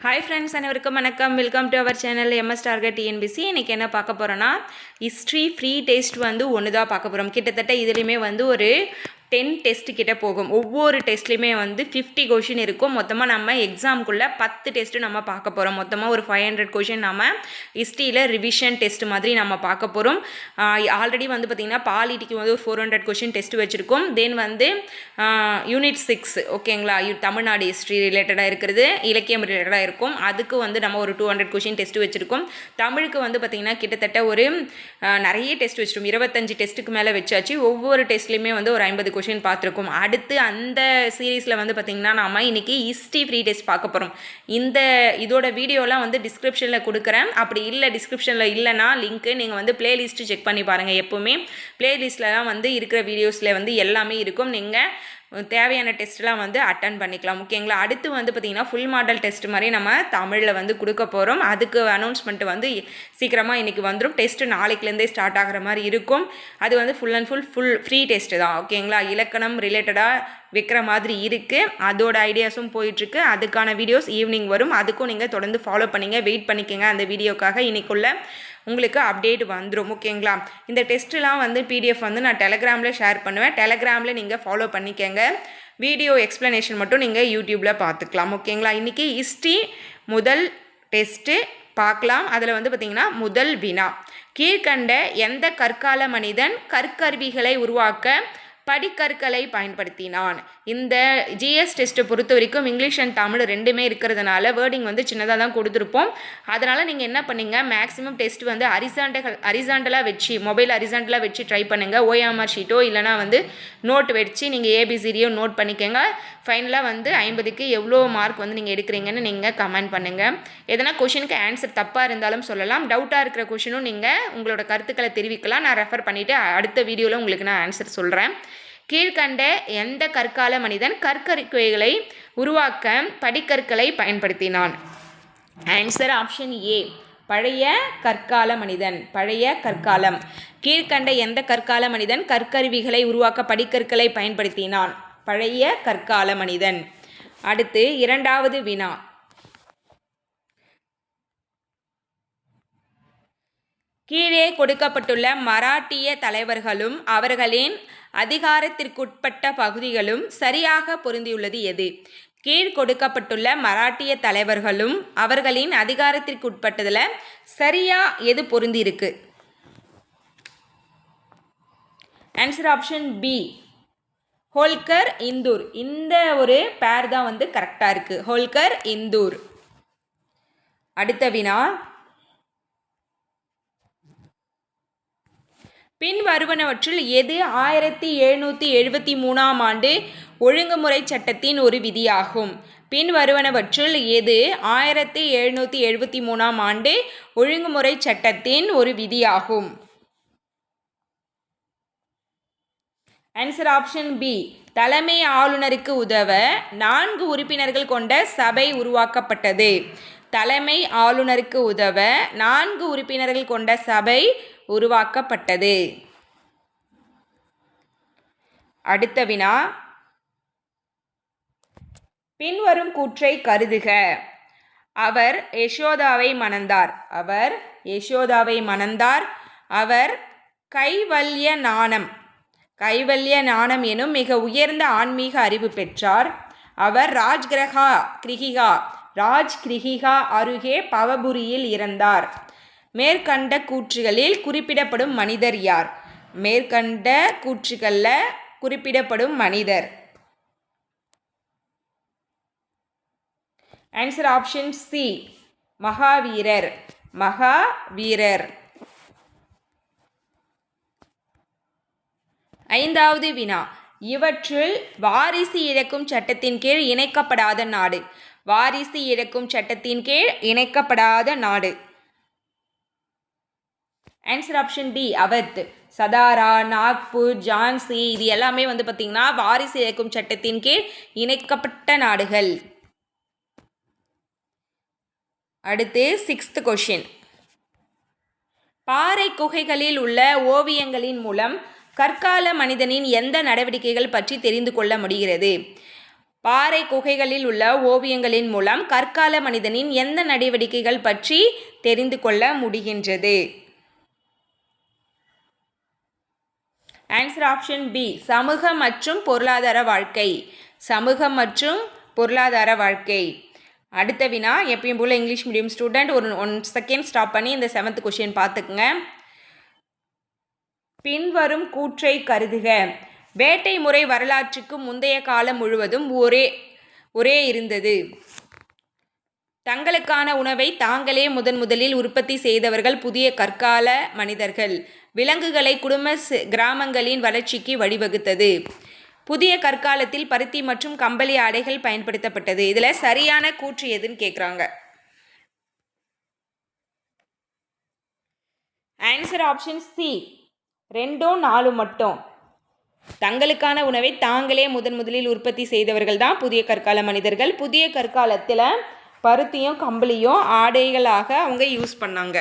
Hi friends அனைவருக்கும் வணக்கம். Welcome to our channel MS target TNPSC இன்றைக்கி என்ன பார்க்க போகிறோன்னா ஹிஸ்ட்ரி ஃப்ரீ டேஸ்ட் வந்து ஒன்று தான் பார்க்க போகிறோம் கிட்டத்தட்ட இதுலேயுமே வந்து ஒரு டென் டெஸ்ட் கிட்ட போகும். ஒவ்வொரு டெஸ்ட்லேயுமே வந்து ஃபிஃப்டி கொஷின் இருக்கும். மொத்தமாக நம்ம எக்ஸாம்குள்ளே பத்து டெஸ்ட்டு நம்ம பார்க்க போகிறோம் மொத்தமாக ஒரு ஃபைவ் ஹண்ட்ரட் கொஷின் நம்ம ஹிஸ்ட்ரியில் ரிவிஷன் டெஸ்ட் மாதிரி நம்ம பார்க்க போகிறோம் ஆல்ரெடி வந்து பார்த்திங்கன்னா பாலிட்டிக்கு வந்து ஒரு ஃபோர் ஹண்ட்ரட் கொஷின் டெஸ்ட் வச்சுருக்கோம். தென் வந்து யூனிட் சிக்ஸ் ஓகேங்களா தமிழ்நாடு ஹிஸ்ட்ரி ரிலேட்டடாக இருக்கிறது இலக்கியம் ரிலேட்டடாக இருக்கும். அதுக்கு வந்து நம்ம ஒரு டூ ஹண்ட்ரட் கொஷின் டெஸ்ட் வச்சுருக்கோம். தமிழுக்கு வந்து பார்த்திங்கன்னா கிட்டத்தட்ட ஒரு நிறைய டெஸ்ட் வச்சுருக்கோம். இருபத்தஞ்சு டெஸ்ட்டுக்கு மேலே வச்சாச்சு. ஒவ்வொரு டெஸ்ட்லேயுமே வந்து ஒரு ஐம்பது கொஷின் பார்த்துருக்கோம். அடுத்து அந்த சீரீஸில் வந்து பார்த்திங்கன்னா நாம இன்றைக்கி ஹிஸ்ட்ரி ஃப்ரீ டெஸ்ட் பார்க்க போகிறோம் இந்த இதோட வீடியோலாம் வந்து டிஸ்கிரிப்ஷனில் கொடுக்குறேன். அப்படி இல்லை டிஸ்கிரிப்ஷனில் இல்லைன்னா லிங்க்கு நீங்கள் வந்து பிளேலிஸ்ட்டு செக் பண்ணி பாருங்கள் எப்போவுமே. பிளேலிஸ்ட்லலாம் வந்து இருக்கிற வீடியோஸில் வந்து எல்லாமே இருக்கும். நீங்கள் தேவையான டெஸ்ட்லாம் வந்து அட்டன் பண்ணிக்கலாம். ஓகேங்களா அடுத்து வந்து பார்த்திங்கன்னா ஃபுல் மாடல் டெஸ்ட் மாதிரி நம்ம தமிழில் வந்து கொடுக்க போகிறோம் அதுக்கு அனௌன்ஸ்மெண்ட் வந்து சீக்கிரமாக இன்றைக்கி வந்துடும் டெஸ்ட்டு நாளைக்குலேருந்தே ஸ்டார்ட் ஆகிற மாதிரி இருக்கும். அது வந்து full and full full free test தான். ஓகேங்களா? இலக்கணம் ரிலேட்டடாக வைக்கிற மாதிரி இருக்குது அதோட ஐடியாஸும் போயிட்டுருக்கு. அதுக்கான வீடியோஸ் ஈவினிங் வரும். அதுக்கும் நீங்கள் தொடர்ந்து ஃபாலோ பண்ணிங்க. வெயிட் பண்ணிக்கங்க அந்த வீடியோக்காக இன்றைக்குள்ள உங்களுக்கு அப்டேட் வந்துடும் ஓகேங்களா இந்த டெஸ்ட்டுலாம் வந்து பிடிஎஃப் வந்து நான் டெலகிராமில் ஷேர் பண்ணுவேன். டெலகிராமில் நீங்கள் ஃபாலோ பண்ணிக்கங்க. வீடியோ எக்ஸ்ப்ளனேஷன் மட்டும் நீங்கள் யூடியூப்பில் பார்த்துக்கலாம் ஓகேங்களா இன்றைக்கி ஹிஸ்ட்ரி முதல் டெஸ்ட்டு பார்க்கலாம். அதில் வந்து பார்த்திங்கன்னா முதல் வினா. கீழ்கண்ட எந்த கற்கால மனிதன் கற்கருவிகளை உருவாக்க படிக்கற்களை பயன்படுத்தினான். இந்த ஜிஎஸ் டெஸ்ட்டை பொறுத்த வரைக்கும் இங்கிலீஷ் அண்ட் தமிழ் ரெண்டுமே இருக்கிறதுனால வேர்டிங் வந்து சின்னதாக தான் கொடுத்துருப்போம். அதனால் நீங்கள் என்ன பண்ணுங்கள் மேக்ஸிமம் டெஸ்ட் வந்து அரிசாண்டல் அரிசாண்டலாக வச்சு மொபைல் அரிசாண்டலாக வச்சு ட்ரை பண்ணுங்கள் ஓஎம்ஆர் ஷீட்டோ இல்லைனா வந்து நோட் வச்சு நீங்கள் ஏபிசிடியோ நோட் பண்ணிக்கோங்க. ஃபைனலாக வந்து ஐம்பதுக்கு எவ்வளோ மார்க் வந்து நீங்கள் எடுக்கிறீங்கன்னு நீங்கள் கமெண்ட் பண்ணுங்கள் எதனா கொஷினுக்கு ஆன்சர் தப்பாக இருந்தாலும் சொல்லலாம். டவுட்டாக இருக்கிற கொஷினும் நீங்கள் உங்களோட கருத்துக்களை தெரிவிக்கலாம். நான் ரெஃபர் பண்ணிவிட்டு அடுத்த வீடியோவில் உங்களுக்கு நான் ஆன்சர் சொல்கிறேன் கீழ்கண்ட எந்த கற்கால மனிதன் கற்கருவிகளை உருவாக்க படிக்கற்களை பயன்படுத்தினான்? ஆன்சர் ஆப்ஷன் ஏ பழைய கற்கால மனிதன் பழைய கற்காலம். கீழ்கண்ட எந்த கற்கால மனிதன் கற்கருவிகளை உருவாக்க படிக்கற்களை பயன்படுத்தினான்? பழைய கற்கால மனிதன். அடுத்து இரண்டாவது வினா. கீழே கொடுக்கப்பட்டுள்ள மராட்டிய தலைவர்களும் அவர்களின் அதிகாரத்திற்குட்பட்ட பகுதிகளும் சரியாக பொருந்தியுள்ளது எது? கீழ் கொடுக்கப்பட்டுள்ள மராட்டிய தலைவர்களும் அவர்களின் அதிகாரத்திற்குட்பட்டதில் சரியா எது பொருந்தியிருக்கு? Answer option B Holkar Indore. இந்த ஒரு பேர் தான் வந்து கரெக்டாக இருக்குது ஹோல்கர் இந்தூர். அடுத்த வினா. பின்வருவனவற்றுள் எது ஆயிரத்தி எழுநூற்றி எழுபத்தி மூணாம் ஆண்டு ஒழுங்குமுறை சட்டத்தின் ஒரு விதியாகும்? பின்வருவனவற்றுள் எது ஆயிரத்தி எழுநூற்றி எழுபத்தி மூணாம் ஆண்டு ஒழுங்குமுறை சட்டத்தின் ஒரு விதியாகும்? ஆன்சர் ஆப்ஷன் பி தலைமை ஆளுநருக்கு உதவ நான்கு உறுப்பினர்கள் கொண்ட சபை உருவாக்கப்பட்டது. தலைமை ஆளுநருக்கு உதவ நான்கு உறுப்பினர்கள் கொண்ட சபை உருவாக்கப்பட்டது. அடுத்த வினா பின்வரும் கூற்றை கருதுக. அவர் யசோதாவை மணந்தார். அவர் யசோதாவை மணந்தார். அவர் கைவல்ய நாணம் கைவல்ய நாணம் எனும் மிக உயர்ந்த ஆன்மீக அறிவு பெற்றார். அவர் ராஜ்கிரகா கிரிகிகா ராஜ் கிரிகிகா அருகே பவபுரியில் இறந்தார். மேற்கண்ட கூற்றுகளில் குறிப்பிடப்படும் மனிதர் யார்? மேற்கண்ட கூற்றுகளில் குறிப்பிடப்படும் மனிதர். ஆன்சர் ஆப்ஷன் சி மகாவீரர். மகாவீரர். ஐந்தாவது வினா. இவற்றுள் வாரிசு இழக்கும் சட்டத்தின் கீழ் இணைக்கப்படாத நாடு. வாரிசு இழக்கும் சட்டத்தின் கீழ் இணைக்கப்படாத நாடு. Answer option D Awadh Satara Nagpur Jhansi இது எல்லாமே வந்து பார்த்திங்கன்னா வாரிசு இயக்கும் சட்டத்தின் கீழ் இணைக்கப்பட்ட நாடுகள். அடுத்து சிக்ஸ்த் கொஷின் பாறை குகைகளில் உள்ள ஓவியங்களின் மூலம் கற்கால மனிதனின் எந்த நடவடிக்கைகள் பற்றி தெரிந்து கொள்ள முடிகிறது? பாறை குகைகளில் உள்ள ஓவியங்களின் மூலம் கற்கால மனிதனின் எந்த நடவடிக்கைகள் பற்றி தெரிந்து கொள்ள முடிகின்றது? ஆன்சர் ஆப்ஷன் பி சமூக மற்றும் பொருளாதார வாழ்க்கை. சமூகம் மற்றும் பொருளாதார வாழ்க்கை. அடுத்த வினா எப்பயும் போல் இங்கிலீஷ் மீடியம் ஸ்டூடெண்ட் ஒரு ஒன் செகண்ட் ஸ்டாப் பண்ணி இந்த செவன்த் கொஷின் பார்த்துக்குங்க. பின்வரும் கூற்றை கருதுக. வேட்டை முறை வரலாற்றுக்கு முந்தைய காலம் முழுவதும் ஒரே ஒரே இருந்தது. தங்களுக்கான உணவை தாங்களே முதன் முதலில் உற்பத்தி செய்தவர்கள் புதிய கற்கால மனிதர்கள். விலங்குகளை குடும்ப கிராமங்களின் வளர்ச்சிக்கு வழிவகுத்தது. புதிய கற்காலத்தில் பருத்தி மற்றும் கம்பளி ஆடைகள் பயன்படுத்தப்பட்டது. இதில் சரியான கூற்று எதுன்னு கேட்குறாங்க ஆன்சர் ஆப்ஷன் சி ரெண்டும் நாலு மட்டும். தங்களுக்கான உணவை தாங்களே முதன் முதலில் உற்பத்தி செய்தவர்கள் தான் புதிய கற்கால மனிதர்கள். புதிய கற்காலத்தில் பருத்தியும் கம்பளியும் ஆடைகளாக அவங்க யூஸ் பண்ணாங்க.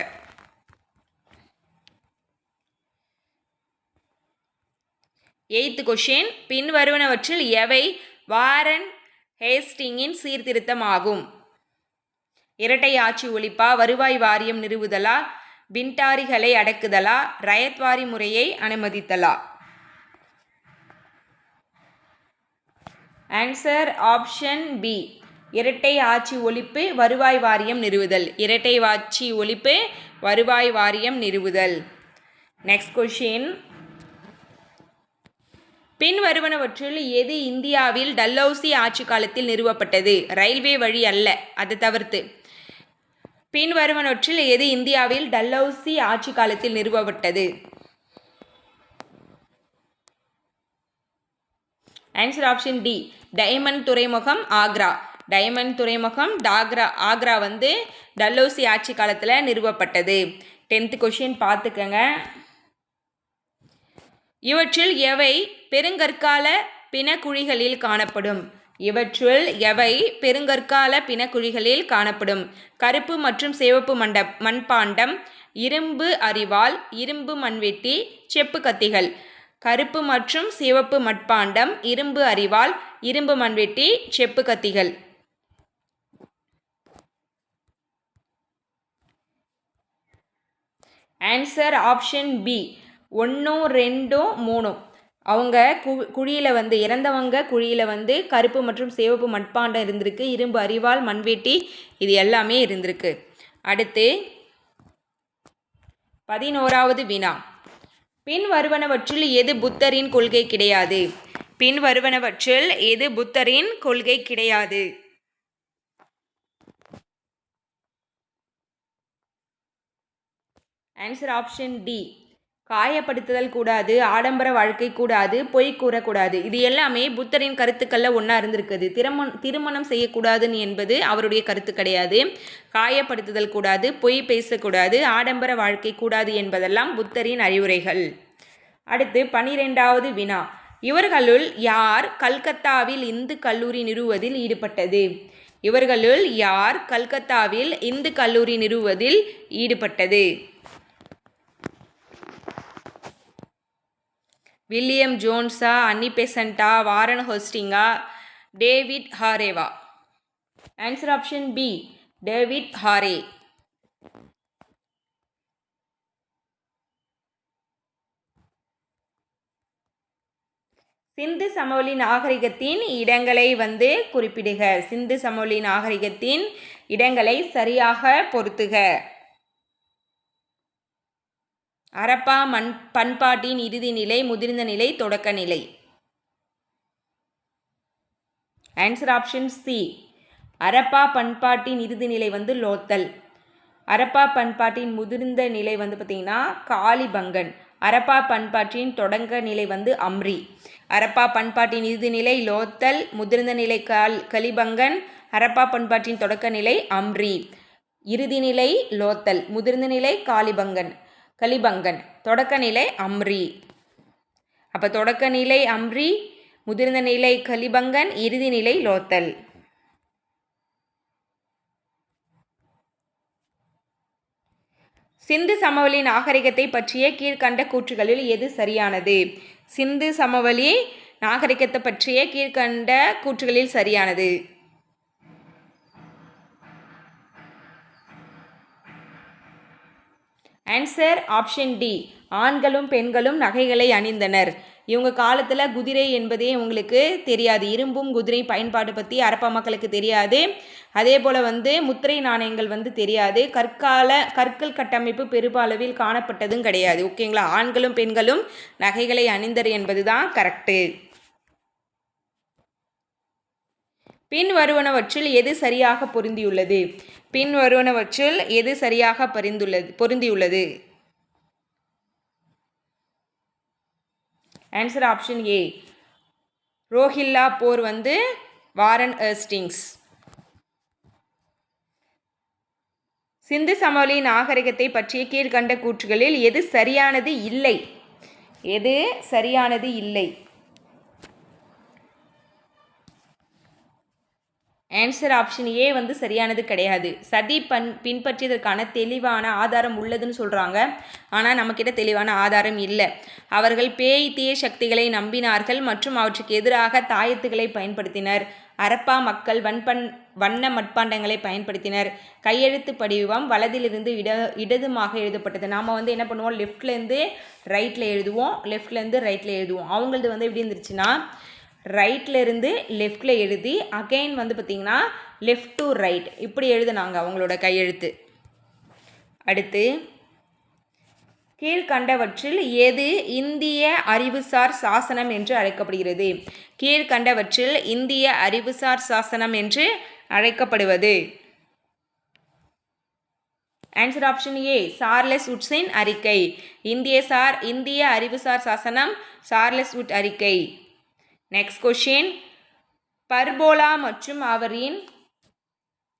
எயித்து கொஷின் பின்வருவனவற்றில் எவை? வாரன் ஹேஸ்டிங்கின் சீர்திருத்தம் ஆகும் இரட்டை ஆட்சி ஒழிப்பா? வருவாய் வாரியம் நிறுவுதலா? பின்டாரிகளை அடக்குதலா? ரயத்வாரி முறையை அனுமதித்தலா? Answer option B. இரட்டை ஆட்சி ஒழிப்பு வருவாய் வாரியம் நிறுவுதல். இரட்டை ஆட்சி ஒழிப்பு வருவாய் வாரியம் நிறுவுதல். Next question. பின் வருவனவற்றில் எது இந்தியாவில் டல்ஹௌசி ஆட்சி காலத்தில் நிறுவப்பட்டது? ரயில்வே வழி அல்ல அது தவிர்த்து. பின் வருவனவற்றில் எது இந்தியாவில் டல்ஹௌசி ஆட்சி காலத்தில் நிறுவப்பட்டது? ஆன்சர் ஆப்ஷன் டி டைமண்ட் துறைமுகம் ஆக்ரா. டைமண்ட் துறைமுகம் டாக்ரா ஆக்ரா வந்து டல்ஹௌசி ஆட்சி காலத்தில் நிறுவப்பட்டது. டென்த்து கொஷின் பார்த்துக்கங்க. இவற்றில் எவை பெருங்கற்கால பிணக்குழிகளில் காணப்படும்? இவற்றுள் எவை பெருங்கற்கால பிணக்குழிகளில் காணப்படும்? கருப்பு மற்றும் சிவப்பு மண்ட மண்பாண்டம் இரும்பு அரிவாள் இரும்பு மண்வெட்டி செப்பு கத்திகள். கருப்பு மற்றும் சிவப்பு மட்பாண்டம் இரும்பு அரிவாள் இரும்பு மண்வெட்டி செப்பு கத்திகள். ஆன்சர் ஆப்ஷன் பி ஒன்றும் ரெண்டும் மூணும். அவங்க கு குழியில் வந்து இறந்தவங்க குழியில் வந்து கருப்பு மற்றும் சிவப்பு மட்பாண்டம் இருந்திருக்கு. இரும்பு அரிவாள் மண்வெட்டி இது எல்லாமே இருந்திருக்கு. அடுத்து பதினோராவது வினா. பின் வருவனவற்றில் எது புத்தரின் கொள்கை கிடையாது? பின் வருவனவற்றில் எது புத்தரின் கொள்கை கிடையாது? ஆன்சர் ஆப்ஷன் டி காயப்படுத்துதல் கூடாது ஆடம்பர வாழ்க்கை கூடாது பொய் கூறக்கூடாது. இது எல்லாமே புத்தரின் கருத்துக்களில் ஒன்றா இருந்திருக்குது. திருமணம் திருமணம் செய்யக்கூடாதுன்னு என்பது அவருடைய கருத்து கிடையாது. காயப்படுத்துதல் கூடாது பொய் பேசக்கூடாது ஆடம்பர வாழ்க்கை கூடாது என்பதெல்லாம் புத்தரின் அறிவுரைகள். அடுத்து பனிரெண்டாவது வினா. இவர்களுள் யார் கல்கத்தாவில் இந்து கல்லூரி நிறுவுவதில் ஈடுபட்டது? இவர்களுள் யார் கல்கத்தாவில் இந்து கல்லூரி நிறுவுவதில் ஈடுபட்டது? வில்லியம் ஜோன்ஸா அன்னி பெசண்டா வாரன் ஹோஸ்டிங்கா David ஹாரேவா? Answer option B David Hare. Sindhu சமவெளி நாகரிகத்தின் இடங்களை வந்து குறிப்பிடுக. சிந்து சமவெளி நாகரிகத்தின் இடங்களை சரியாக பொருத்துக அரப்பா மண் பண்பாட்டின் இறுதி நிலை முதிர்ந்த நிலை தொடக்க நிலை. ஆன்சர் ஆப்ஷன் சி அரப்பா பண்பாட்டின் இறுதி நிலை வந்து லோத்தல். அரப்பா பண்பாட்டின் முதிர்ந்த நிலை வந்து பார்த்திங்கன்னா காளிபங்கன். அரப்பா பண்பாட்டின் தொடங்க நிலை வந்து அம்ரி. அரப்பா பண்பாட்டின் இறுதி நிலை லோத்தல் முதிர்ந்த நிலை கால் கலிபங்கன். அரப்பா பண்பாட்டின் தொடக்க நிலை அம்ரி. இறுதி நிலை லோத்தல் முதிர்ந்த நிலை காளிபங்கன். கலிபங்கன். தொடக்க நிலை அம்ரி. அப்போ தொடக்க நிலை அம்ரி முதிர்ந்த நிலை கலிபங்கன் இறுதி நிலை லோத்தல். சிந்து சமவெளி நாகரிகத்தை பற்றிய கீழ்கண்ட கூற்றுகளில் எது சரியானது? சிந்து சமவெளி நாகரிகத்தை பற்றிய கீழ்கண்ட கூற்றுகளில் சரியானது. ஆன்சர் ஆப்ஷன் டி ஆண்களும் பெண்களும் நகைகளை அணிந்தனர். இவங்க காலத்தில் குதிரை என்பதே உங்களுக்கு தெரியாது. இரும்பும் குதிரை பயன்பாடு பற்றி அரப்பா மக்களுக்கு தெரியாது. அதே போல் வந்து முத்திரை நாணயங்கள் வந்து தெரியாது. கற்கால கற்கள் கட்டமைப்பு பெருமளவில் காணப்பட்டதும் கிடையாது. ஓகேங்களா ஆண்களும் பெண்களும் நகைகளை அணிந்தர் என்பது தான் கரெக்டு பின் வருவனவற்றில் எது சரியாக பொருந்தியுள்ளது? பின்வருவனவற்றுள் எது சரியாக பரிந்துள்ளது பொருந்தியுள்ளது? ஆன்சர் ஆப்ஷன் ஏ ரோஹில்லா போர் வந்து வாரன் எர்ஸ்டிங்ஸ் சிந்து சமவெளி நாகரிகத்தை பற்றிய கீழ்கண்ட கூற்றுகளில் எது சரியானது இல்லை? எது சரியானது இல்லை? ஆன்சர் ஆப்ஷன் ஏ வந்து சரியானது கிடையாது. சதி பண் பின்பற்றியதற்கான தெளிவான ஆதாரம் உள்ளதுன்னு சொல்கிறாங்க ஆனால் நம்மக்கிட்ட தெளிவான ஆதாரம் இல்லை. அவர்கள் பேய் தீய சக்திகளை நம்பினார்கள் மற்றும் அவற்றுக்கு எதிராக தாயத்துகளை பயன்படுத்தினர். அரப்பா மக்கள் வன்பன் வண்ண மட்பாண்டங்களை பயன்படுத்தினர். கையெழுத்து படிவம் வலதிலிருந்து இட இடதுமாக எழுதப்பட்டது. நாம் வந்து என்ன பண்ணுவோம்? லெஃப்ட்லேருந்து ரைட்டில் எழுதுவோம். லெஃப்ட்லேருந்து ரைட்டில் எழுதுவோம். அவங்களது வந்து எப்படி இருந்துச்சுன்னா ரைட்டில் இருந்து லெஃப்டில் எழுதி அகைன் வந்து பார்த்திங்கன்னா லெஃப்ட் டு ரைட் இப்படி எழுதுனாங்க அவங்களோட கையெழுத்து. அடுத்து கீழ்கண்டவற்றில் எது இந்திய அறிவுசார் சாசனம் என்று அழைக்கப்படுகிறது? கீழ்கண்டவற்றில் இந்திய அறிவுசார் சாசனம் என்று அழைக்கப்படுவது? ஆன்சர் ஆப்ஷன் ஏ சார்லஸ் உட்ஸின் அறிக்கை. இந்திய சார் இந்திய அறிவுசார் சாசனம் சார்லஸ் உட் அறிக்கை. நெக்ஸ்ட் கொஷின் பர்போலா மற்றும் அவரின்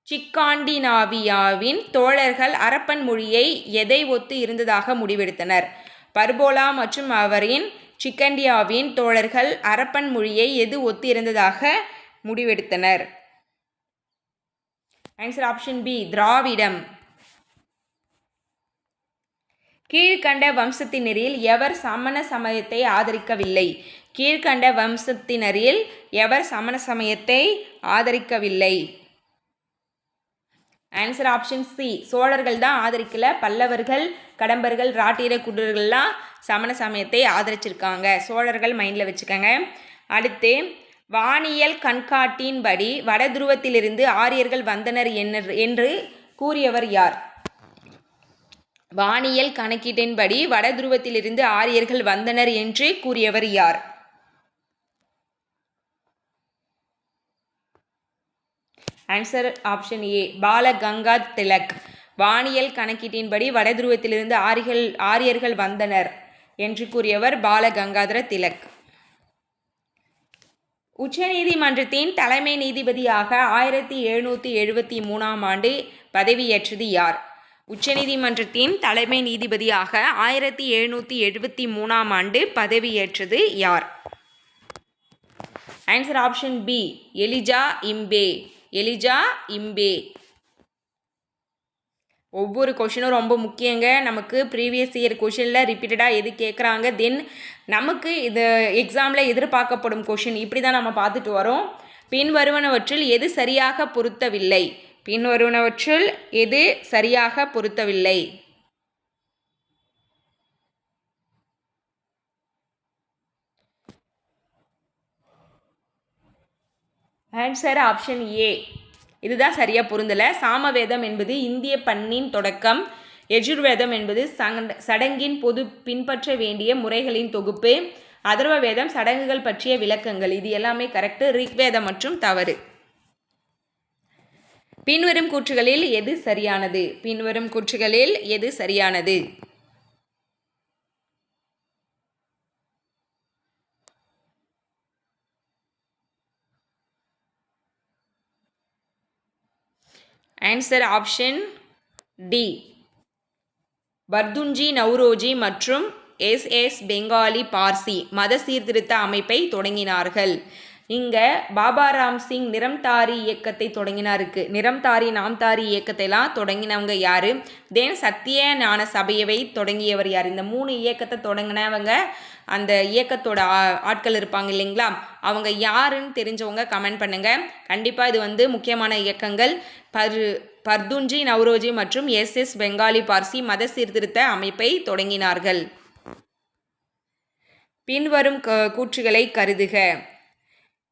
சிக்காண்டினாவியாவின் தோழர்கள் அரப்பன் மொழியை எதை ஒத்து இருந்ததாக முடிவெடுத்தனர்? பர்போலா மற்றும் அவரின் சிக்கண்டியாவின் தோழர்கள் அரப்பன் மொழியை எது ஒத்து இருந்ததாக முடிவெடுத்தனர்? ஆன்சர் ஆப்ஷன் பி திராவிடம். கீழ்கண்ட வம்சத்தினரில் எவர் சமண சமயத்தை ஆதரிக்கவில்லை? கீழ்கண்ட வம்சத்தினரில் எவர் சமண சமயத்தை ஆதரிக்கவில்லை? ஆன்சர் ஆப்ஷன் சி சோழர்கள் தான் ஆதரிக்கல. பல்லவர்கள் கடம்பர்கள் ராட்டிர குடர்கள்லாம் சமண சமயத்தை ஆதரிச்சிருக்காங்க. சோழர்கள் மைண்டில் வச்சுக்கோங்க. அடுத்து வானியல் கண்காட்டின்படி வடதுருவத்திலிருந்து ஆரியர்கள் வந்தனர் என்று கூறியவர் யார்? வானியல் கணக்கீட்டின்படி வடதுருவத்திலிருந்து ஆரியர்கள் வந்தனர் என்று கூறியவர் யார்? Answer option A Balaganga Tilak வானியல் கணக்கீட்டின்படி வடதுருவத்திலிருந்து ஆரியர்கள் ஆரியர்கள் வந்தனர் என்று கூறியவர் பாலகங்காதர திலக். உச்சநீதிமன்றத்தின் தலைமை நீதிபதியாக ஆயிரத்தி எழுநூற்றி எழுபத்தி மூணாம் ஆண்டு பதவியேற்றது யார்? உச்சநீதிமன்றத்தின் தலைமை நீதிபதியாக ஆயிரத்தி எழுநூற்றி எழுபத்தி மூணாம் ஆண்டு பதவியேற்றது யார்? Answer option B Elijah Impey Elijah Impey. ஒவ்வொரு கொஷினும் ரொம்ப முக்கியங்க. நமக்கு ப்ரீவியஸ் இயர் கொஷினில் ரிப்பீட்டடாக எது கேட்குறாங்க தென் நமக்கு இது எக்ஸாமில் எதிர்பார்க்கப்படும் கொஷின் இப்படி தான் நம்ம பார்த்துட்டு வரோம். பின்வருவனவற்றில் எது சரியாக பொருத்தவில்லை? பின்வருவனவற்றில் எது சரியாக பொருத்தவில்லை? ஆன்சர் ஆப்ஷன் ஏ இதுதான் சரியாக பொருந்தலை. சாமவேதம் என்பது இந்திய பண்ணின் தொடக்கம். எஜுர்வேதம் என்பது சடங்கின் பொது பின்பற்ற வேண்டிய முறைகளின் தொகுப்பு. அதர்வ வேதம் சடங்குகள் பற்றிய விளக்கங்கள். இது எல்லாமே கரெக்டு ரிக்வேதம் மற்றும் தவறு. பின்வரும் கூற்றுகளில் எது சரியானது? பின்வரும் கூற்றுகளில் எது சரியானது? Answer option D Pardunji Naoroji மற்றும் எஸ் எஸ் பெங்காலி பார்சி மத சீர்திருத்த அமைப்பை தொடங்கினார்கள். இங்கே பாபா ராம் சிங் நிறம்தாரி இயக்கத்தை தொடங்கினாருக்கு நிறம்தாரி நாம்தாரி இயக்கத்தைலாம் தொடங்கினவங்க யார்? தென் சத்திய ஞான சபையவை தொடங்கியவர் யார்? இந்த மூணு இயக்கத்தை தொடங்கினவங்க அந்த இயக்கத்தோட ஆட்கள் இருப்பாங்க இல்லைங்களா? அவங்க யாருன்னு தெரிஞ்சவங்க கமெண்ட் பண்ணுங்கள் கண்டிப்பாக இது வந்து முக்கியமான இயக்கங்கள். பர் பர்துன்ஜி நவ்ரோஜி மற்றும் எஸ் எஸ் பெங்காலி பார்சி மத சீர்திருத்த அமைப்பை தொடங்கினார்கள். பின்வரும் கூற்றுகளை கருதுக.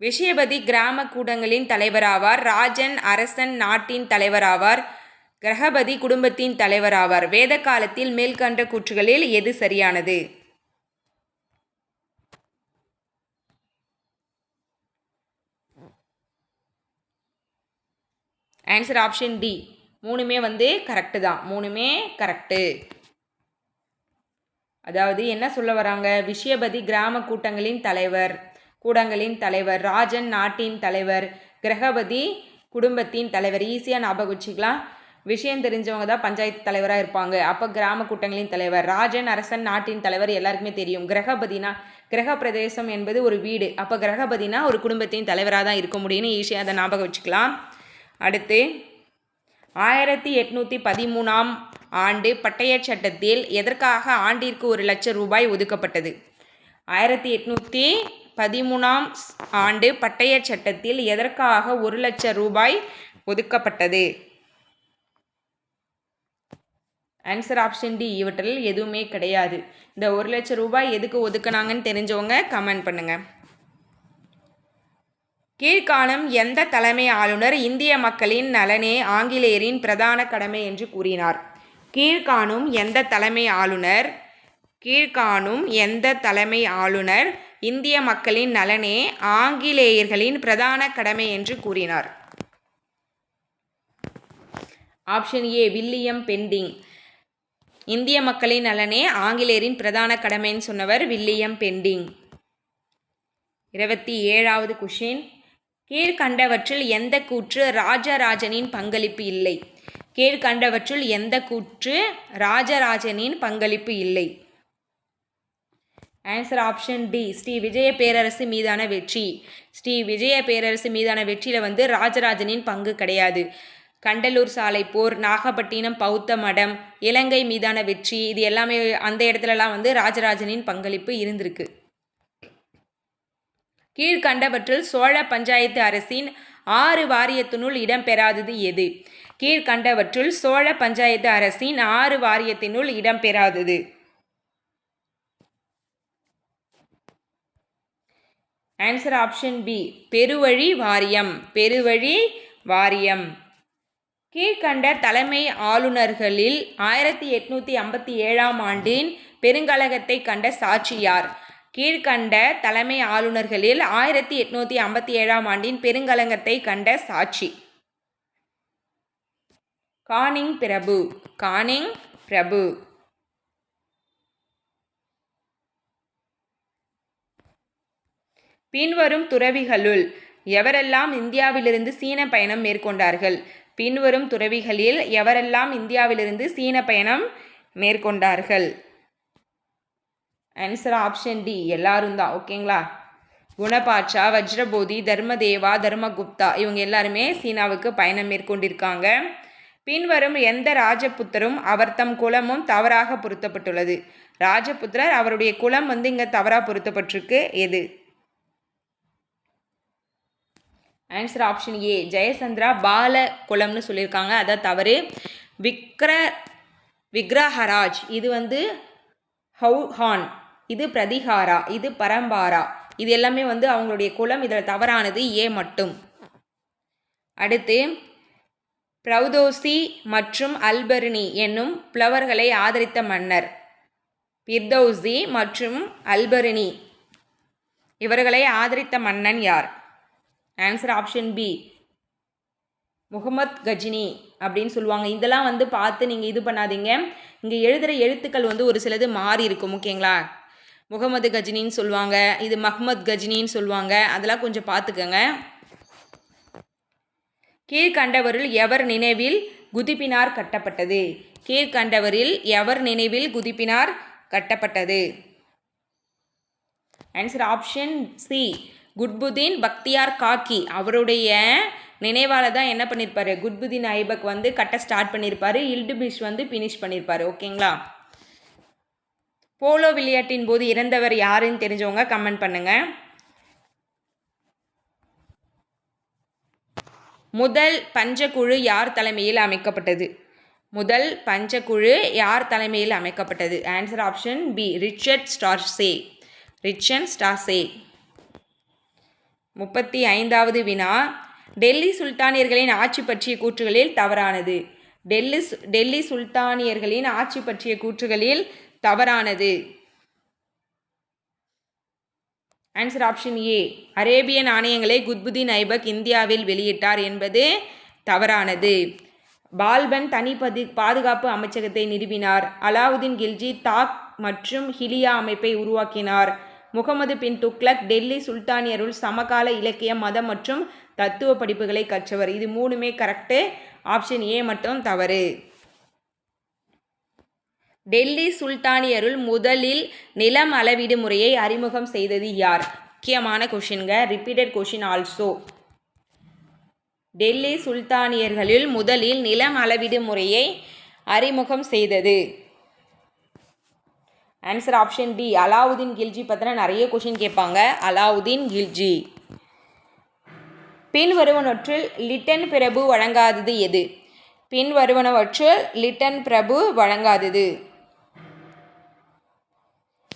விஷயபதி கிராம கூடங்களின் தலைவராவார். ராஜன் அரசன் நாட்டின் தலைவராவார். கிரகபதி குடும்பத்தின் தலைவராவார். வேத காலத்தில் மேல்கண்ட கூற்றுகளில் எது சரியானது? ஆன்சர் ஆப்ஷன் டி மூணுமே வந்து கரெக்டு தான். மூணுமே கரெக்டு அதாவது என்ன சொல்ல வராங்க? விஷயபதி கிராம கூட்டங்களின் தலைவர் கூடங்களின் தலைவர் ராஜன் நாட்டின் தலைவர் கிரகபதி குடும்பத்தின் தலைவர். ஈஸியாக ஞாபகம் வச்சுக்கலாம். விஷயம் தெரிஞ்சவங்க தான் பஞ்சாயத்து தலைவராக இருப்பாங்க. அப்போ கிராம கூட்டங்களின் தலைவர் ராஜன் அரசன் நாட்டின் தலைவர் எல்லாருக்குமே தெரியும். கிரகபதினா கிரக பிரதேசம் என்பது ஒரு வீடு. அப்போ கிரகபதினா ஒரு குடும்பத்தின் தலைவராக தான் இருக்க முடியும்னு ஈஸியாக அதை ஞாபகம் வச்சுக்கலாம். அடுத்து ஆயிரத்தி எட்நூற்றி பதிமூணாம் ஆண்டு பட்டயச் சட்டத்தில் எதற்காக ஆண்டிற்கு ஒரு லட்சம் ரூபாய் ஒதுக்கப்பட்டது? ஆயிரத்தி எட்நூற்றி பதிமூணாம் ஆண்டு பட்டயச் சட்டத்தில் எதற்காக ஒரு லட்சம் ரூபாய் ஒதுக்கப்பட்டது? ஆன்சர் ஆப்ஷன் டி இவற்றில் எதுவுமே கிடையாது. இந்த ஒரு லட்சம் ரூபாய் எதுக்கு ஒதுக்குனாங்கன்னு தெரிஞ்சவங்க கமெண்ட் பண்ணுங்கள் கீழ்காணும் எந்த தலைமை ஆளுநர் இந்திய மக்களின் நலனே ஆங்கிலேயரின் பிரதான கடமை என்று கூறினார். கீழ்காணும் எந்த தலைமை ஆளுநர் கீழ்காணும் எந்த தலைமை ஆளுநர் இந்திய மக்களின் நலனே ஆங்கிலேயர்களின் பிரதான கடமை என்று கூறினார். Option A William Bentinck. இந்திய மக்களின் நலனே ஆங்கிலேயரின் பிரதான கடமைன்னு சொன்னவர் வில்லியம் பெண்டிங். இருபத்தி ஏழாவது கொஷின் கீழ்கண்டவற்றில் எந்த கூற்று ராஜராஜனின் பங்களிப்பு இல்லை. கீழ்கண்டவற்றில் எந்த கூற்று ராஜராஜனின் பங்களிப்பு இல்லை. Answer option D Sri Vijaya பேரரசு மீதான வெற்றி. ஸ்ரீ விஜய பேரரசு மீதான வெற்றியில் வந்து ராஜராஜனின் பங்கு கிடையாது. கண்டலூர் சாலை போர் நாகப்பட்டினம் பௌத்த மடம் இலங்கை மீதான வெற்றி இது எல்லாமே அந்த இடத்துலலாம் வந்து ராஜராஜனின் பங்களிப்பு இருந்திருக்கு. கீழ்கண்டவற்றில் சோழ பஞ்சாயத்து அரசின் ஆறு வாரியத்தினுள் இடம்பெறாதது எது? கீழ்கண்டவற்றுள் சோழ பஞ்சாயத்து அரசின் ஆறு வாரியத்தினுள் இடம்பெறாதது. ஆன்சர் ஆப்ஷன் பி பெருவழி வாரியம். பெருவழி வாரியம். கீழ்கண்ட தலைமை ஆளுநர்களில் ஆயிரத்தி எட்நூற்றி ஐம்பத்தி ஏழாம் ஆண்டின் பெருங்கலகத்தை கண்ட சாட்சியார். கீழ்கண்ட தலைமை ஆளுநர்களில் ஆயிரத்தி எட்நூற்றி ஐம்பத்தி ஏழாம் ஆண்டின் பெருங்கலங்கத்தை கண்ட சாட்சி. கானிங் பிரபு கானிங் பிரபு. பின்வரும் துறவிகளுள் எவரெல்லாம் இந்தியாவிலிருந்து சீன பயணம் மேற்கொண்டார்கள்? பின்வரும் துறவிகளில் எவரெல்லாம் இந்தியாவிலிருந்து சீன பயணம் மேற்கொண்டார்கள்? ஆன்சர் ஆப்ஷன் டி எல்லாரும் தான் ஓகேங்களா குணபாட்சா வஜ்ரபோதி தர்மதேவா தர்மகுப்தா இவங்க எல்லாருமே சீனாவுக்கு பயணம் மேற்கொண்டிருக்காங்க. பின்வரும் எந்த ராஜபுத்தரும் அவர் தம் குலமும் தவறாக பொருத்தப்பட்டுள்ளது. ராஜபுத்திரர் அவருடைய குலம் வந்து இங்கே தவறாக பொருத்தப்பட்டிருக்கு. எது? ஆன்சர் ஆப்ஷன் ஏ ஜெயசந்திரா பால குலம்னு சொல்லியிருக்காங்க. அதான் தவறு. விக்ர விக்ரஹராஜ். இது வந்து ஹவுஹான் இது பிரதிகாரா இது பரம்பாரா. இது எல்லாமே வந்து அவங்களுடைய குலம் இதில் தவறானது ஏ மட்டும். அடுத்து பிரௌதோசி மற்றும் அல்பர்னி என்னும் புலவர்களை ஆதரித்த மன்னர். பிர்தௌசி மற்றும் அல்பர்னி இவர்களை ஆதரித்த மன்னன் யார்? Answer option B Muhammad Ghazni அப்படின்னு சொல்லுவாங்க. இதெல்லாம் வந்து பார்த்து நீங்கள் இது பண்ணாதீங்க. இங்கே எழுதுகிற எழுத்துக்கள் வந்து ஒரு சிலது மாறி இருக்கும் ஓகேங்களா முகமது கஜினின்னு சொல்லுவாங்க இது மஹ்மத் கஜினின்னு சொல்லுவாங்க அதெல்லாம் கொஞ்சம் பார்த்துக்கோங்க. கீழ்கண்டவரில் எவர் நினைவில் குதிப்பினார் கட்டப்பட்டது? கீழ்கண்டவரில் எவர் நினைவில் குதிப்பினார் கட்டப்பட்டது? Answer option C Qutbuddin Bakhtiyar Kaki. அவருடைய நினைவால் தான் என்ன பண்ணியிருப்பாரு குட்புதீன் ஐபக் வந்து கட்ட ஸ்டார்ட் பண்ணியிருப்பாரு இல்டுபிஷ் வந்து ஃபினிஷ் பண்ணியிருப்பாரு ஓகேங்களா போலோ விளையாட்டின் போது இறந்தவர் யாருன்னு தெரிஞ்சவங்க கமெண்ட் பண்ணுங்கள் முதல் பஞ்சக்குழு யார் தலைமையில் அமைக்கப்பட்டது? முதல் பஞ்சக்குழு யார் தலைமையில் அமைக்கப்பட்டது? Answer option B Richard Strachey Richard Strachey முப்பத்தி ஐந்தாவது வினா. டெல்லி சுல்தானியர்களின் ஆட்சி பற்றிய கூற்றுகளில் தவறானது. டெல்லி சு- டெல்லி சுல்தானியர்களின் ஆட்சி பற்றிய கூற்றுகளில் தவறானது. ஆன்சர் ஆப்ஷன் ஏ அரேபிய நாணயங்களை குத்புதீன் ஐபக் இந்தியாவில் வெளியிட்டார் என்பது தவறானது. பால்பன் தனிப்பதி பாதுகாப்பு அமைச்சகத்தை நிறுவினார். அலாவுதீன் கில்ஜி தாக் மற்றும் ஹிலியா அமைப்பை உருவாக்கினார். முகமது பின் துக்ளக் டெல்லி சுல்தானியருள் சமகால இலக்கியம் மதம் மற்றும் தத்துவ படிப்புகளை கற்றவர். இது மூணுமே கரெக்டு ஆப்ஷன் ஏ மட்டும் தவறு. டெல்லி சுல்தானியருள் முதலில் நிலம் அளவீடு முறையை அறிமுகம் செய்தது யார்? முக்கியமான கொஷின்க ரிப்பீட்டட் கொஷின் ஆல்சோ டெல்லி சுல்தானியர்களில் முதலில் நிலம் அளவீடு முறையை அறிமுகம் செய்தது. Answer option D Alauddin Khilji பற்றின நிறைய கொஷின் கேட்பாங்க. அலாவுதீன் கில்ஜி. பின்வருவனவற்றில் லிட்டன் பிரபு வழங்காதது எது? பின்வருவனவற்றில் லிட்டன் பிரபு வழங்காதது.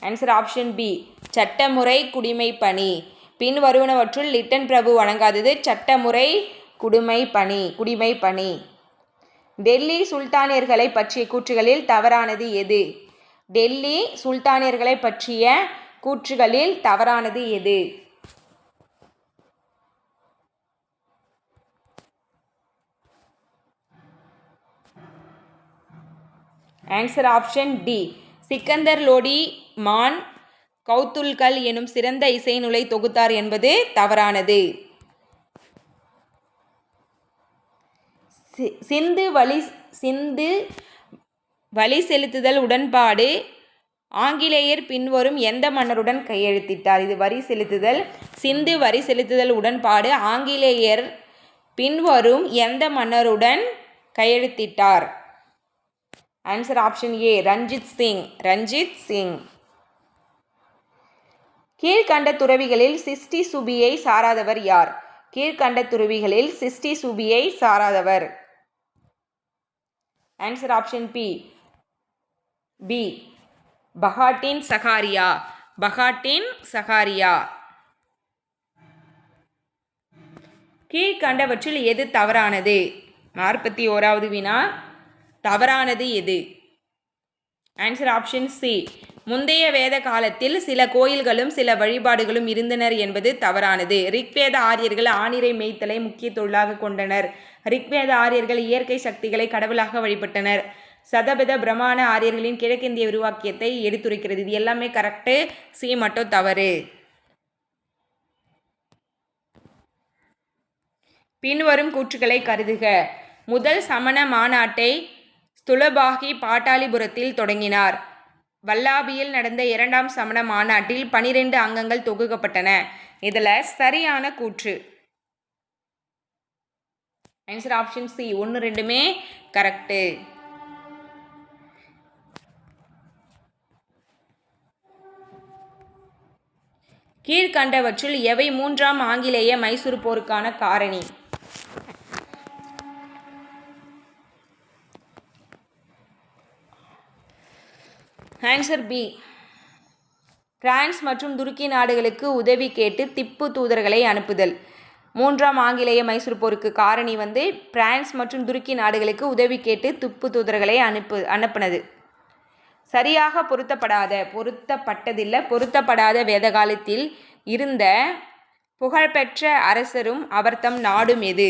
ஆன்சர் ஆப்ஷன் பி சட்டமுறை குடிமை பணி. பின்வருவனவற்றுள் லிட்டன் பிரபு வணங்காதது சட்டமுறை குடிமை பணி குடிமை பணி. டெல்லி சுல்தானியர்களை பற்றிய கூற்றுகளில் தவறானது எது? டெல்லி சுல்தானியர்களை பற்றிய கூற்றுகளில் தவறானது எது? Answer option D Sikandar Lodi மான் கௌத்துல்கல் எனும் சிறந்த இசை நூலை தொகுத்தார் என்பது தவறானது. சி- சிந்து வழி சிந்து வழி செலுத்துதல் உடன்பாடு ஆங்கிலேயர் பின்வரும் எந்த மன்னருடன் கையெழுத்திட்டார்? இது வரி செலுத்துதல் சிந்து வரி செலுத்துதல் உடன்பாடு ஆங்கிலேயர் பின்வரும் எந்த மன்னருடன் கையெழுத்திட்டார்? Answer option A Ranjit Singh Ranjit Singh கீழ்கண்ட துறவிகளில் சிஸ்டி சுபியை சாராதவர் யார்? கீழ்கண்ட துறவிகளில் சிஸ்டி சுபியை சாராதவர். Answer option B B Bahauddin Zakariya. Bahauddin Zakariya. கீழ்கண்டவற்றில் எது தவறானது? நாற்பத்தி ஓராவது வினா. தவறானது எது? ஆன்சர் ஆப்ஷன் சி முந்தைய வேத காலத்தில் சில கோயில்களும் சில வழிபாடுகளும் இருந்தனர் என்பது தவறானது. ரிக்வேத ஆரியர்கள் ஆணிரை மேய்த்தலை முக்கிய தொழிலாக கொண்டனர். ரிக்வேத ஆரியர்கள் இயற்கை சக்திகளை கடவுளாக வழிபட்டனர். சதபத பிரமாண ஆரியர்களின் கிழக்கிந்திய உருவாக்கியத்தை எடுத்துரைக்கிறது. இது எல்லாமே கரெக்டு சி மட்டும் தவறு. பின்வரும் கூற்றுகளை கருதுக. முதல் சமண மாநாட்டை துளபாகி பாட்டாளிபுரத்தில் தொடங்கினார். வல்லாபியில் நடந்த இரண்டாம் சமண மாநாட்டில் பனிரெண்டு அங்கங்கள் தொகுக்கப்பட்டன. இதில் சரியான கூற்று. ஆன்சர் ஆப்ஷன் சி ஒன்று ரெண்டுமே கரெக்டு கீழ்கண்டவற்றுள் எவை மூன்றாம் ஆங்கிலேய மைசூர் போருக்கான காரணி? ஆன்சர் பி பிரான்ஸ் மற்றும் துருக்கி நாடுகளுக்கு உதவி கேட்டு திப்பு தூதர்களை அனுப்புதல். மூன்றாம் ஆங்கிலேய மைசூர் போருக்கு காரணி வந்து பிரான்ஸ் மற்றும் துருக்கி நாடுகளுக்கு உதவி கேட்டு திப்பு தூதர்களை அனுப்பு அனுப்பினது. சரியாக பொருத்தப்படாத பொருத்தப்பட்டதில்லை பொருத்தப்படாத வேதகாலத்தில் இருந்த புகழ்பெற்ற அரசரும் அவர்தம் நாடும் எது?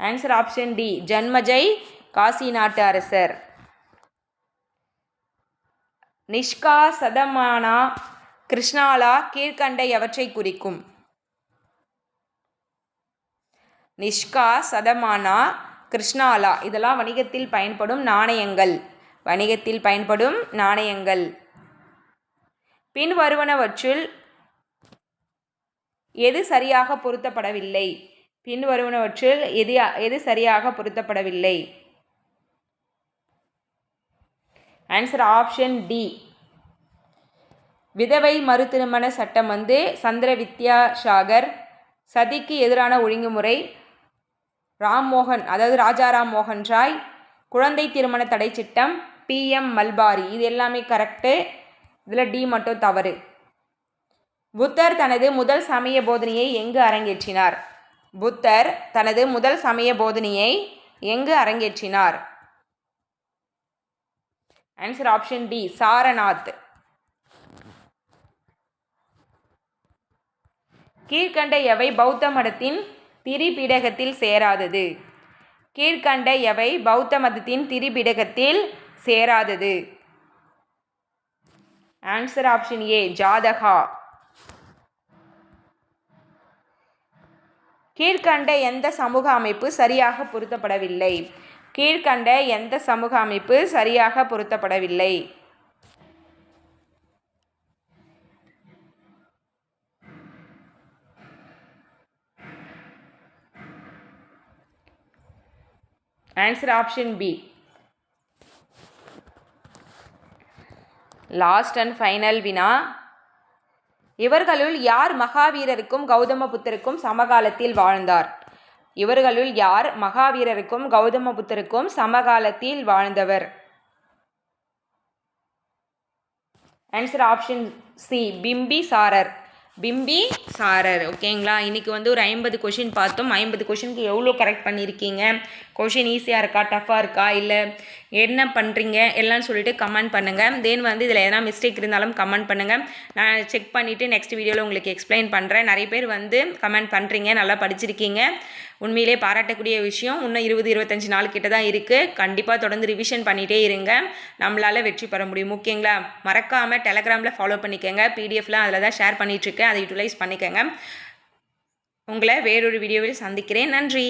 Answer option D Janmajay Kashi நாட்டு அரசர். நிஷ்கா சதமானா கிருஷ்ணாலா கீழ்கண்ட எவற்றை குறிக்கும். நிஷ்கா சதமானா கிருஷ்ணாலா. இதெல்லாம் வணிகத்தில் பயன்படும் நாணயங்கள். வணிகத்தில் பயன்படும் நாணயங்கள். பின்வருவனவற்றில் எது சரியாக பொருத்தப்படவில்லை? பின்வருவனவற்றில் எது எது சரியாக பொருத்தப்படவில்லை? ஆன்சர் ஆப்ஷன் டி விதவை மறுதிருமண சட்டம் வந்து சந்திர வித்யாசாகர் சதிக்கு எதிரான ஒழுங்குமுறை ராம்மோகன் அதாவது ராஜா ராம் மோகன் ராய் குழந்தை திருமண தடை சட்டம் பிஎம் மல்பாரி. இது எல்லாமே கரெக்டு இதில் டி மட்டும் தவறு. புத்தர் தனது முதல் சமய போதனையை எங்கு அரங்கேற்றினார்? புத்தர் தனது முதல் சமய போதனையை எங்கு அரங்கேற்றினார்? ஆன்சர் ஆப்ஷன் டி சாரநாத் கீழ்கண்ட எவை பௌத்த மதத்தின் திரிபிடகத்தில் சேராதது? கீழ்கண்ட எவை பௌத்த மதத்தின் திரிபிடகத்தில் சேராதது? ஆன்சர் ஆப்ஷன் ஏ ஜாதகா. கீழ்கண்ட எந்த சமூக அமைப்பு சரியாக பொருத்தப்படவில்லை? கீழ்கண்ட எந்த சமூக அமைப்பு சரியாக பொருத்தப்படவில்லை? Answer option B last and final வினா இவர்களுள் யார் மகாவீரருக்கும் கௌதம புத்தருக்கும் சமகாலத்தில் வாழ்ந்தார்? இவர்களுள் யார் மகாவீரருக்கும் கௌதம புத்தருக்கும் சமகாலத்தில் வாழ்ந்தவர்? Answer option C Bimbisara Bimbisara ஓகேங்களா இன்றைக்கி வந்து ஒரு ஐம்பது கொஷின் பார்த்தோம். ஐம்பது கொஷினுக்கு எவ்வளோ கரெக்ட் பண்ணியிருக்கீங்க? கொஷின் ஈஸியாக இருக்கா? டஃப்பாக இருக்கா? இல்லை? என்ன பண்ணுறீங்க எல்லாம் சொல்லிட்டு கமெண்ட் பண்ணுங்கள் தென் வந்து இதில் எதனா மிஸ்டேக் இருந்தாலும் கமெண்ட் பண்ணுங்கள் நான் செக் பண்ணிவிட்டு நெக்ஸ்ட் வீடியோவில் உங்களுக்கு எக்ஸ்பிளைன் பண்ணுறேன் நிறைய பேர் வந்து கமெண்ட் பண்ணுறீங்க நல்லா படிச்சிருக்கீங்க. உண்மையிலே பாராட்டக்கூடிய விஷயம். இன்னும் இருபது இருபத்தஞ்சி நாள் கிட்ட தான் இருக்குது கண்டிப்பாக தொடர்ந்து ரிவிஷன் பண்ணிகிட்டே இருங்க. நம்மளால் வெற்றி பெற முடியும். ஓகேங்களா? மறக்காமல் டெலகிராமில் ஃபாலோ பண்ணிக்கோங்க. பிடிஎஃப்லாம் அதில் தான் ஷேர் பண்ணிகிட்ருக்கேன் அதை யூட்டிலைஸ் பண்ணிக்கோங்க. உங்களை வேறொரு வீடியோவில் சந்திக்கிறேன். நன்றி.